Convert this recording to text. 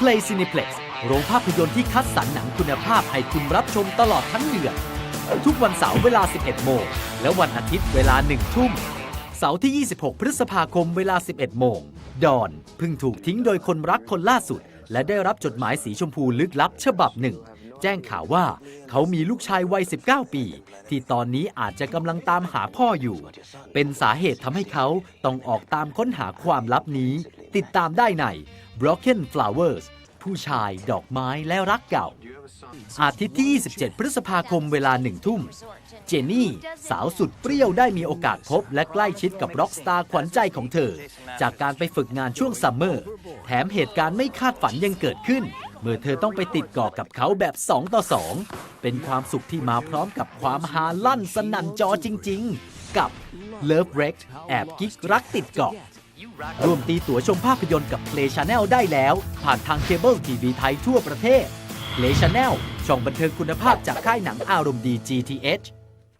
Play Cineplex โรงภาพยนตร์ที่คัดสรรหนังคุณภาพให้คุณรับชมตลอดทั้งเดือน ทุกวันเสาร์เวลา 11 โมง และวันอาทิตย์เวลา 1 ทุ่ม เสาร์ที่ 26 พฤษภาคมเวลา 11 โมง ดอนเพิ่งถูกทิ้งโดยคนรักคนล่าสุด และได้รับจดหมายสีชมพูลึกลับฉบับหนึ่ง แจ้งข่าวว่าเขามีลูกชายวัย 19 ปี ที่ตอนนี้อาจจะกำลังตามหาพ่ออยู่ เป็นสาเหตุทำให้เขาต้องออกตามค้นหาความลับนี้ ติดตามได้ใน Broken Flowers ผู้ชายดอกไม้และรักเก่า อาทิตย์ที่ 27 พฤษภาคมเวลาหนึ่งทุ่ม เจนนี่ สาวสุดเปรี้ยวได้มีโอกาสพบและใกล้ชิดกับร็อกสตาร์ขวัญใจของเธอ จากการไปฝึกงานช่วงซัมเมอร์ แถมเหตุการณ์ไม่คาดฝันยังเกิดขึ้น เมื่อเธอต้องไปติดเกาะกับเขาแบบ 2 ต่อ 2 เป็นความสุขที่มาพร้อมกับความฮาลั่นสนั่นจอจริง ๆ กับ Love Wreck แอบกิ๊กรักติดเกาะ ร่วมตีตั๋วชมภาพยนตร์กับ Play Channel ได้แล้ว ผ่านทางเคเบิลทีวีไทยทั่วประเทศ Play Channel ช่องบันเทิงคุณภาพจากค่ายหนังอารมณ์ดี GTH